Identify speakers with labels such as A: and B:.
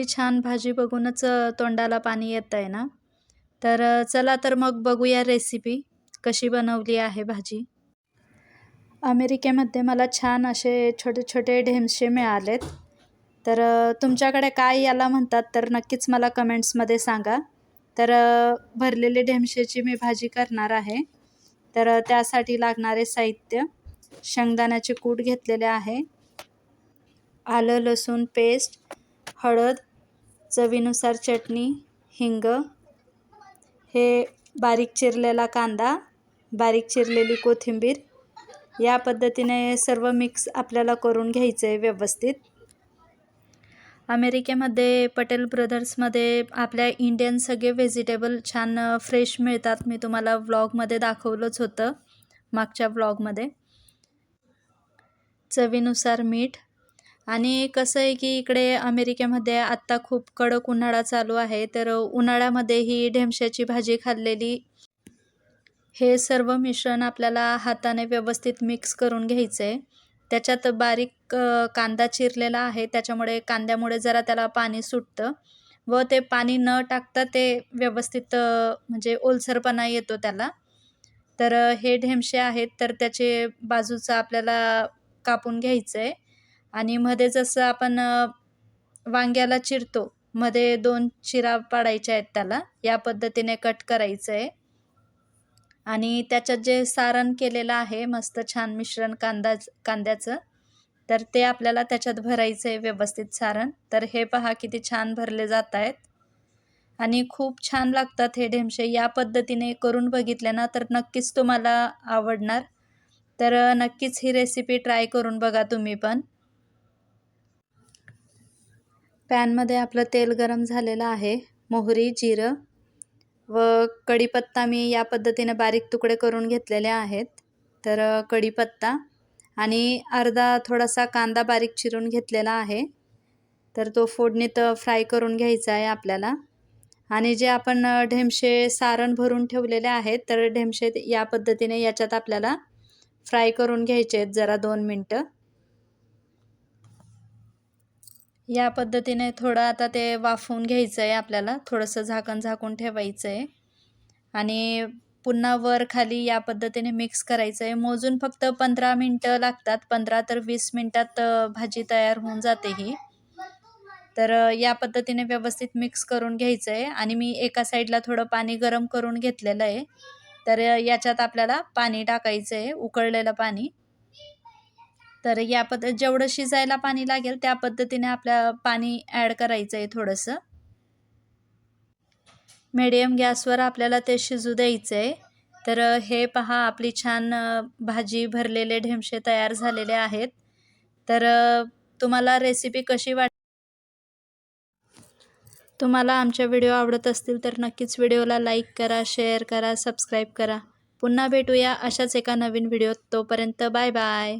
A: एवढी छान भाजी बघूनच तोंडाला पाणी येत आहे ना? तर चला तर मग बघूया रेसिपी कशी बनवली आहे भाजी. अमेरिकेमध्ये मला छान असे छोटे छोटे ढेमशे मिळालेत. तर तुमच्याकडे काय याला म्हणतात तर नक्कीच मला कमेंट्समध्ये सांगा. तर भरलेले ढेमशेची मी भाजी करणार आहे. तर त्यासाठी लागणारे साहित्य शेंगदाण्याचे कूट घेतलेले आहे. आलं लसूण पेस्ट हळद चवीनुसार चटणी हिंग हे बारीक चिरलेला कांदा बारीक चिरलेली कोथिंबीर. या पद्धतीने सर्व मिक्स आपल्याला करून घ्यायचं आहे व्यवस्थित. अमेरिकेमध्ये पटेल ब्रदर्समध्ये आपल्या इंडियन सगळे व्हेजिटेबल छान फ्रेश मिळतात. मी तुम्हाला व्लॉगमध्ये दाखवलंच होतं मागच्या व्लॉगमध्ये चवीनुसार मीठ आणि कसं आहे की इकडे अमेरिकेमध्ये आत्ता खूप कडक उन्हाळा चालू आहे तर उन्हाळ्यामध्ये ही ढेमशाची भाजी खाल्लेली हे सर्व मिश्रण आपल्याला हाताने व्यवस्थित मिक्स करून घ्यायचं. आहे त्याच्यात बारीक कांदा चिरलेला आहे त्याच्यामुळे कांद्यामुळे जरा त्याला पाणी सुटतं व ते पाणी न टाकता ते व्यवस्थित म्हणजे ओलसरपणा येतो त्याला. तर हे ढेमशे आहेत तर त्याचे बाजूचं आपल्याला कापून घ्यायचं आहे आणि मध्ये जसं आपण वांग्याला चिरतो मध्ये दोन चिरा पाडायच्या आहेत त्याला. या पद्धतीने कट करायचं आहे आणि त्याच्यात जे सारण केलेलं आहे मस्त छान मिश्रण कांदा कांद्याचं तर ते आपल्याला त्याच्यात भरायचं आहे व्यवस्थित सारण. तर हे पहा किती छान भरले जात आहेत. आणि खूप छान लागतात हे ढेमशे. या पद्धतीने करून बघितले ना तर नक्कीच तुम्हाला आवडणार. तर नक्कीच ही रेसिपी ट्राय करून बघा तुम्ही पण. पॅनमध्ये आपलं तेल गरम झालेलं आहे. मोहरी जिरं व कढीपत्ता मी या पद्धतीने बारीक तुकडे करून घेतलेले आहेत. तर कढीपत्ता आणि अर्धा थोडासा कांदा बारीक चिरून घेतलेला आहे. तर तो फोडणीत फ्राय करून घ्यायचा आहे आपल्याला. आणि जे आपण ढेमशे सारण भरून ठेवलेले आहेत तर ढेमशे या पद्धतीने याच्यात आपल्याला फ्राय करून घ्यायचे आहेत जरा दोन मिनटं. या पद्धतीने थोडं आता ते वाफवून घ्यायचं आहे आपल्याला. थोडंसं झाकण झाकून ठेवायचं आहे आणि पुन्हा वर खाली या पद्धतीने मिक्स करायचं आहे मोजून फक्त पंधरा मिनटं लागतात. पंधरा तर वीस मिनटात भाजी तयार होऊन जाते ही. तर या पद्धतीने व्यवस्थित मिक्स करून घ्यायचं आहे आणि मी एका साईडला थोडं पाणी गरम करून घेतलेलं आहे तर याच्यात आपल्याला पाणी टाकायचं आहे उकळलेलं पाणी. तर या पद जेवढं शिजायला पाणी लागेल त्या पद्धतीने आपल्या पाणी ॲड करायचं आहे थोडंसं. मिडियम गॅसवर आपल्याला ते शिजू द्यायचं आहे तर हे पहा आपली छान भाजी भरलेले ढेमशे तयार झालेले आहेत. तर तुम्हाला रेसिपी कशी वाट तुम्हाला आमच्या व्हिडिओ आवडत असतील तर नक्कीच व्हिडिओला लाईक करा शेअर करा सबस्क्राईब करा. पुन्हा भेटूया अशाच एका नवीन व्हिडिओत. तोपर्यंत बाय बाय.